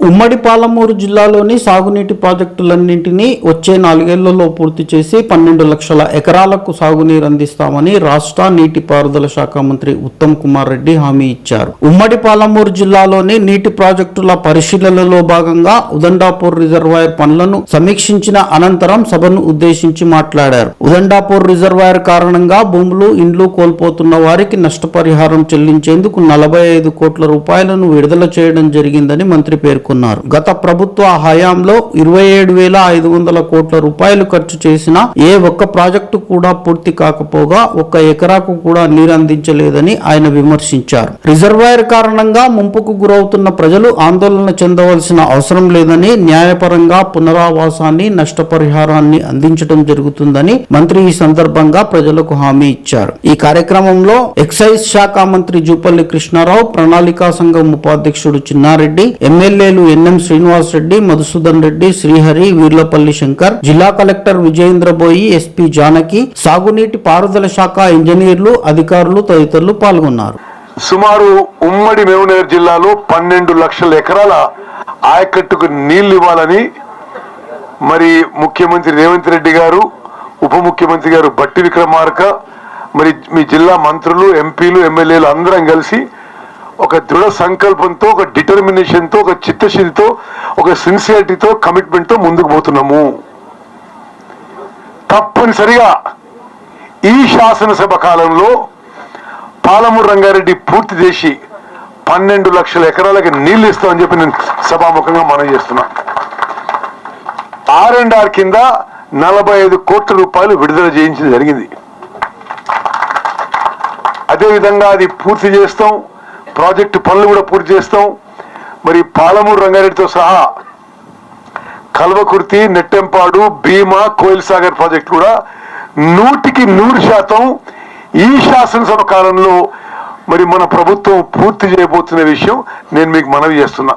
ఉమ్మడి పాలమూరు జిల్లాలోని సాగునీటి ప్రాజెక్టులన్నింటినీ వచ్చే నాలుగేళ్ళలో పూర్తి చేసి పన్నెండు లక్షల ఎకరాలకు సాగునీరు అందిస్తామని రాష్ట్ర నీటిపారుదల శాఖ మంత్రి ఉత్తమ్ కుమార్ రెడ్డి హామీ ఇచ్చారు. ఉమ్మడి పాలమూరు జిల్లాలోని నీటి ప్రాజెక్టుల పరిశీలనలో భాగంగా ఉదండాపూర్ రిజర్వాయర్ పనులను సమీక్షించిన అనంతరం సభను ఉద్దేశించి మాట్లాడారు. ఉదండాపూర్ రిజర్వాయర్ కారణంగా భూములు ఇండ్లు కోల్పోతున్న వారికి నష్టపరిహారం చెల్లించేందుకు నలభై ఐదు కోట్ల రూపాయలను విడుదల చేయడం జరిగిందని మంత్రి పేర్కొన్నారు. గత ప్రభుత్వ హయాంలో ఇరవై ఏడు వేల ఐదు వందల కోట్ల రూపాయలు ఖర్చు చేసిన ఏ ఒక్క ప్రాజెక్టు కూడా పూర్తి కాకపోగా ఒక్క ఎకరాకు కూడా నీరు అందించలేదని ఆయన విమర్శించారు. రిజర్వాయర్ కారణంగా ముంపుకు గురవుతున్న ప్రజలు ఆందోళన చెందవలసిన అవసరం లేదని న్యాయపరంగా పునరావాసాన్ని నష్టపరిహారాన్ని అందించడం జరుగుతుందని మంత్రి ఈ సందర్భంగా ప్రజలకు హామీ ఇచ్చారు. ఈ కార్యక్రమంలో ఎక్సైజ్ శాఖ మంత్రి జూపల్లి కృష్ణారావు ప్రణాళికా సంఘం ఉపాధ్యక్షుడు చిన్నారెడ్డి ఎమ్మెల్యేలు ఎన్ఎం శ్రీనివాస్ రెడ్డి మధుసూదన్ రెడ్డి శ్రీహరి వీర్లపల్లి శంకర్ జిల్లా కలెక్టర్ విజయేంద్ర బోయి ఎస్పీ జానకి సాగునీటి పారుదల శాఖ ఇంజనీర్లు అధికారులు తదితరులు పాల్గొన్నారు. సుమారు ఉమ్మడి మేమునేర్ జిల్లాలో పన్నెండు లక్షల ఎకరాల ఆయకట్టుకు నీళ్ళు ఇవ్వాలని మరి ముఖ్యమంత్రి రేవంత్ రెడ్డి గారు ఉప ముఖ్యమంత్రి గారు బట్టి విక్రమార్క మరి మీ జిల్లా మంత్రులు ఎంపీలు ఎమ్మెల్యేలు అందరం కలిసి ఒక దృఢ సంకల్పంతో ఒక డిటర్మినేషన్తో ఒక చిత్తశుద్ధితో ఒక సిన్సియారిటీతో కమిట్మెంట్తో ముందుకు పోతున్నాము. తప్పనిసరిగా ఈ శాసనసభ కాలంలో పాలమూరు రంగారెడ్డి పూర్తి చేసి పన్నెండు లక్షల ఎకరాలకి నీళ్ళు ఇస్తామని చెప్పి నేను సభాముఖంగా మనం చేస్తున్నా. ఆర్ అండ్ ఆర్ కింద నలభై ఐదు కోట్ల రూపాయలు విడుదల చేయించడం జరిగింది. అదేవిధంగా అది పూర్తి చేస్తాం. ప్రాజెక్టు పనులు కూడా పూర్తి చేస్తాం. మరి పాలమూరు రంగారెడ్డితో సహా కల్వకుర్తి నెట్టెంపాడు భీమా కోయిల్ సాగర్ ప్రాజెక్ట్ కూడా నూటికి నూరు శాతం ఈ శాసనసభ కాలంలో మరి మన ప్రభుత్వం పూర్తి చేయబోతున్న విషయం నేను మీకు మనవి చేస్తున్నా.